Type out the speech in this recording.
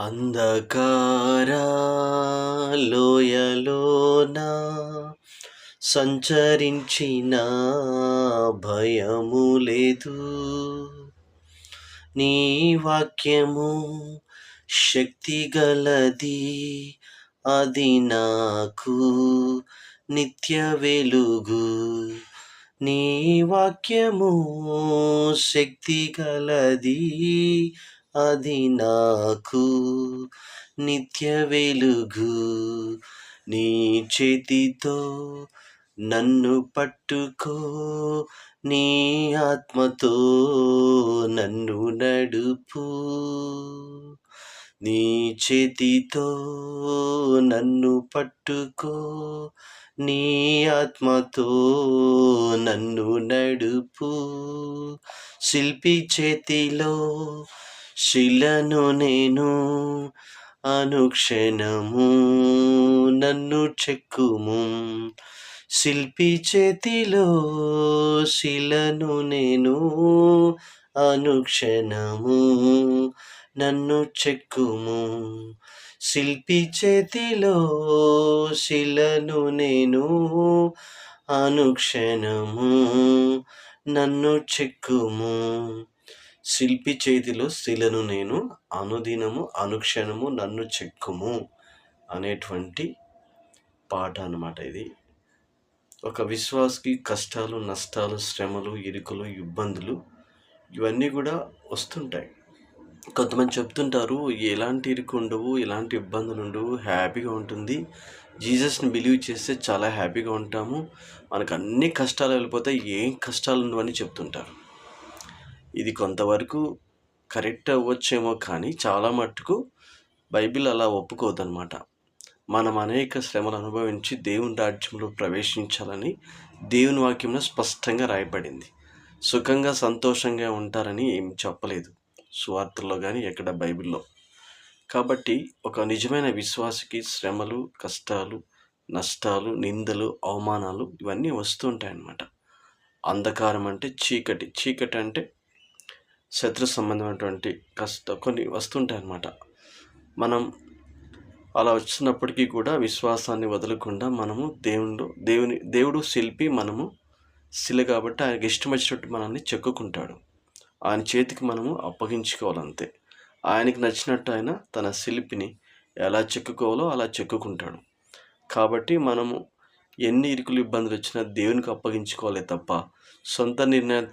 అంధకారాలోయలోన సంచరించిన భయము లేదు. నీ వాక్యము శక్తి గలది అది నాకు నిత్య వెలుగు. నీ వాక్యము శక్తి గలది అది నాకు నిత్య వెలుగు నీ చేతితో నన్ను పట్టుకో నీ ఆత్మతో నన్ను నడుపు. నీ చేతితో నన్ను పట్టుకో నీ ఆత్మతో నన్ను నడుపు. శిల్పి చేతిలో శిలను నేను అనుక్షణము నన్ను చెక్కుము. శిల్పి చేతిలో శిలను నేను అనుక్షణము నన్ను చెక్కుము. శిల్పి చేతిలో శిలను నేను అనుక్షణము నన్ను చెక్కుము. శిల్పి చేతిలో శిలను నేను అనుదినము అనుక్షణము నన్ను చెక్కుము అనేటువంటి పాట అనమాట ఇది. ఒక విశ్వాసకి కష్టాలు నష్టాలు శ్రమలు ఇరుకులు ఇబ్బందులు ఇవన్నీ కూడా వస్తుంటాయి. కొంతమంది చెప్తుంటారు ఎలాంటి ఇరుకు ఉండవు ఎలాంటి ఇబ్బందులు ఉండవు హ్యాపీగా ఉంటుంది. జీసస్ని బిలీవ్ చేస్తే చాలా హ్యాపీగా ఉంటాము. మనకు అన్ని కష్టాలు వెళ్ళిపోతాయి ఏం కష్టాలు ఉండవని చెప్తుంటారు. ఇది కొంతవరకు కరెక్ట్ అవ్వచ్చేమో కానీ చాలా మట్టుకు బైబిల్ అలా ఒప్పుకోదన్నమాట. మనం అనేక శ్రమలు అనుభవించి దేవుని రాజ్యంలో ప్రవేశించాలని దేవుని వాక్యంలో స్పష్టంగా రాయబడింది. సుఖంగా సంతోషంగా ఉంటారని ఏం చెప్పలేదు. సువార్తల్లో కానీ ఎక్కడ బైబిల్లో. కాబట్టి ఒక నిజమైన విశ్వాసకి శ్రమలు కష్టాలు నష్టాలు నిందలు అవమానాలు ఇవన్నీ వస్తుంటాయి అన్నమాట అంధకారం అంటే చీకటి. చీకటి అంటే శత్రు సంబంధమైనటువంటి కష్ట కొన్ని వస్తుంటాయి అన్నమాట మనం అలా వచ్చినప్పటికీ కూడా విశ్వాసాన్ని వదలకుండా మనము దేవుడు దేవుని దేవుడు శిల్పి మనము శిల కాబట్టి ఆయనకి ఇష్టం వచ్చినట్టు మనల్ని చెక్కుకుంటాడు. ఆయన చేతికి మనము అప్పగించుకోవాలంతే. ఆయనకి నచ్చినట్టు ఆయన తన శిల్పిని ఎలా చెక్కుకోవాలో అలా చెక్కుకుంటాడు. కాబట్టి మనము ఎన్ని ఇరుకులు ఇబ్బందులు వచ్చినా దేవునికి అప్పగించుకోవాలి తప్ప సొంత నిర్ణయాలు